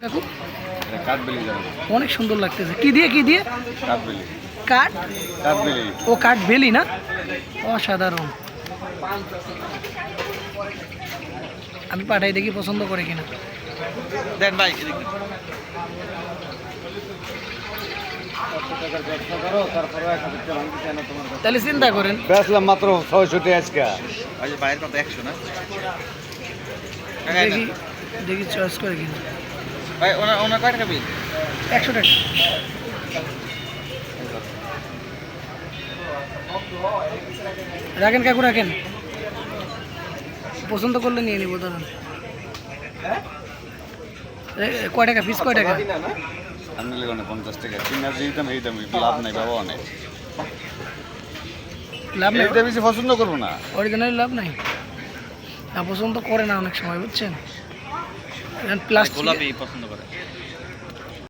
কাকু? অনেক সুন্দর লাগতেছে। কি দিয়ে কি দিয়ে? কাঠ ও কাঠ বেলি না? অসাধারণ। আমি পাঠাই দেখি পছন্দ করে কিনা। দেন ভাই তাহলে চিন্তা করেন। বেচলাম মাত্র ছয়শটি আজকে। ওই যে বাইরের কত একশো না? দেখি দেখি চয়েস করে কিনা। ভাই ওনার ওনার কয় টাকা বিল একশো টাকা। রাখেন কাকু রাখেন। পছন্দ করলে নিয়ে নিবো এ, কয় টাকা? পিস কয় টাকা? আমি অনেক পঞ্চাশ টাকা। কিনার যে দাম এই দামই লাভ নাই বাবা অনেক লাভ নেই? এইটা বেশি পছন্দ করব না। অরিজিনাল লাভ নাই? না পছন্দ করে না অনেক সময় বুঝছেন? প্লাস্টিক গোলাপি পছন্দ করে।